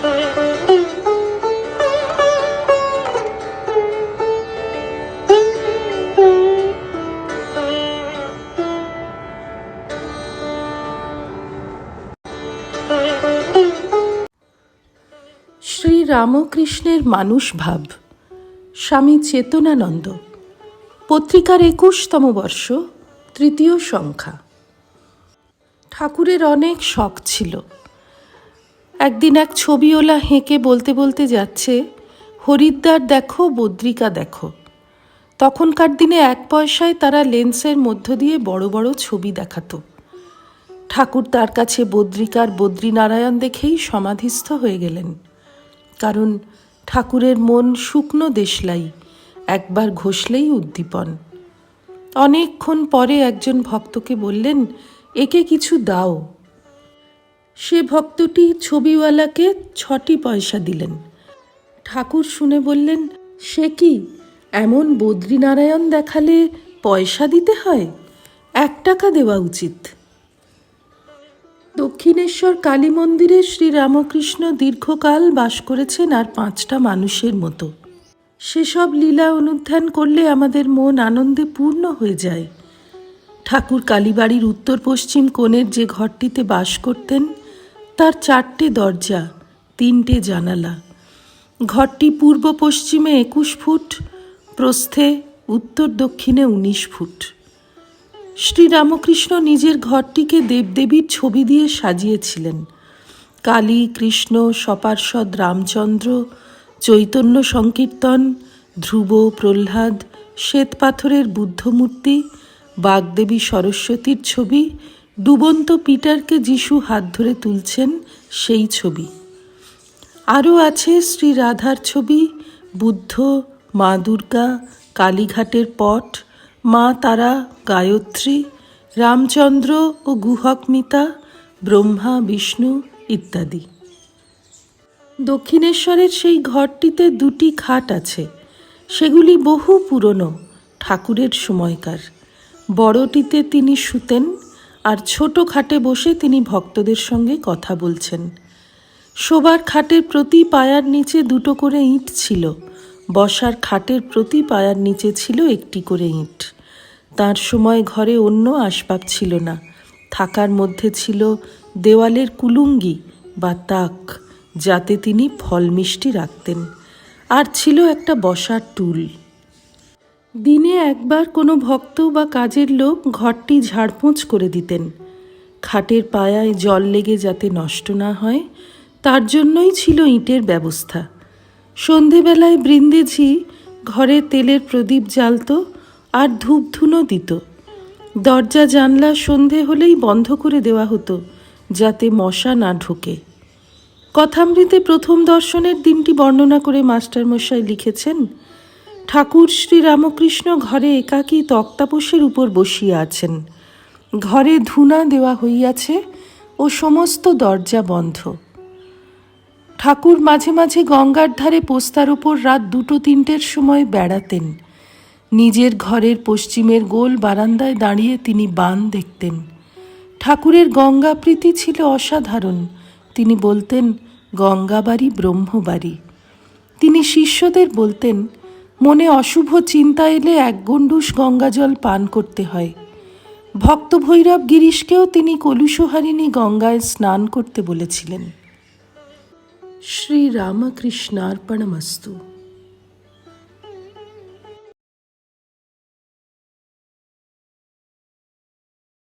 শ্রী রামকৃষ্ণের মানুষ ভাব। স্বামী চেতনানন্দ। পত্রিকার একুশতম বর্ষ, তৃতীয় সংখ্যা। ঠাকুরের অনেক শখ ছিল। একদিন এক ছবিওলা হেঁকে বলতে বলতে যাচ্ছে, হরিদ্বার দেখো, বদ্রিকা দেখো। তখনকার দিনে এক পয়সায় তারা লেন্সের মধ্য দিয়ে বড় বড় ছবি দেখাতো। ঠাকুর তার কাছে বদ্রিকার বদ্রীনারায়ণ দেখেই সমাধিস্থ হয়ে গেলেন। কারণ ঠাকুরের মন শুকনো দেশলাই, একবার ঘষলেই উদ্দীপন। অনেকক্ষণ পরে একজন ভক্তকে বললেন, একে কিছু দাও। সে ভক্তটি ছবিওয়ালাকে ছটি পয়সা দিলেন। ঠাকুর শুনে বললেন, সে কি, এমন বদ্রীনারায়ণ দেখালে পয়সা দিতে হয়? এক টাকা দেওয়া উচিত। দক্ষিণেশ্বর কালী মন্দিরে শ্রীরামকৃষ্ণ দীর্ঘকাল বাস করেছেন আর পাঁচটা মানুষের মতো। সেসব লীলা অনুধ্যান করলে আমাদের মন আনন্দে পূর্ণ হয়ে যায়। ঠাকুর কালীবাড়ির উত্তর পশ্চিম কোণের যে ঘরটিতে বাস করতেন তার চারটে দরজা, তিনটে জানালা। ঘরটি পূর্ব পশ্চিমে একুশ ফুট, প্রস্থে উত্তর দক্ষিণে উনিশ ফুট। শ্রীরামকৃষ্ণ নিজের ঘরটিকে দেবদেবীর ছবি দিয়ে সাজিয়েছিলেন। কালী, কৃষ্ণ সপার্ষদ রামচন্দ্র, চৈতন্য সংকীর্তন, ধ্রুব, প্রহ্লাদ, শ্বেত পাথরের বুদ্ধমূর্তি, বাগদেবী সরস্বতীর ছবি ডুবন্ত পিটারকে যিশু হাত ধরে তুলছেন, সেই ছবি। আরও আছে শ্রী রাধার ছবি, বুদ্ধ, মা দুর্গা, কালীঘাটের পট, মা তারা, গায়ত্রী, রামচন্দ্র ও গুহকমিতা ব্রহ্মা, বিষ্ণু ইত্যাদি। দক্ষিণেশ্বরের সেই ঘরটিতে দুটি খাট আছে। সেগুলি বহু পুরনো, ঠাকুরের সময়কার। বড়টিতে তিনি শুতেন আর ছোট খাটে বসে তিনি ভক্তদের সঙ্গে কথা বলছেন। শোবার খাটের প্রতি পায়ার নিচে দুটো করে ইঁট ছিল। বসার খাটের প্রতি পায়ার নিচে ছিল একটি করে ইঁট। তার সময় ঘরে অন্য আসবাব ছিল না। থাকার মধ্যে ছিল দেওয়ালের কুলুঙ্গি বা তাক, যাতে তিনি ফল মিষ্টি রাখতেন। আর ছিল একটা বসার টুল। দিনে একবার কোনো ভক্ত বা কাজের লোক ঘরটি ঝাড়পোঁছ করে দিতেন। খাটের পায়ায় জল লেগে যাতে নষ্ট না হয়, তার জন্যই ছিল ইটের ব্যবস্থা। সন্ধেবেলায় বৃন্দেঝি ঘরে তেলের প্রদীপ জ্বালত আর ধূপধুনো দিত। দরজা জানলা সন্ধে হলেই বন্ধ করে দেওয়া হতো, যাতে মশা না ঢোকে। কথামৃতে প্রথম দর্শনের দিনটি বর্ণনা করে মাস্টারমশাই লিখেছেন ঠাকুর শ্রী রামকৃষ্ণ ঘরে একাকী তক্তাপোষের উপর বসিয়া আছেন। ঘরে ধুনা দেওয়া হইয়াছে ও সমস্ত দরজা বন্ধ। ঠাকুর মাঝে মাঝে গঙ্গার ধারে পোস্তার ওপর রাত দুটো তিনটের সময় বেড়াতেন। নিজের ঘরের পশ্চিমের গোল বারান্দায় দাঁড়িয়ে তিনি বান দেখতেন। ঠাকুরের গঙ্গা প্রীতি ছিল অসাধারণ। তিনি বলতেন, গঙ্গাবাড়ি, ব্রহ্মবাড়ি। তিনি শিষ্যদের বলতেন মনে অশুভ চিন্তা এলে এক গণ্ডুস গঙ্গাজল পান করতে হয়। ভক্ত ভৈরব গিরিশকেও তিনি কলুষহারিণী গঙ্গায় স্নান করতে বলেছিলেন। শ্রী শ্রীরামকৃষ্ণার্পণমস্তু।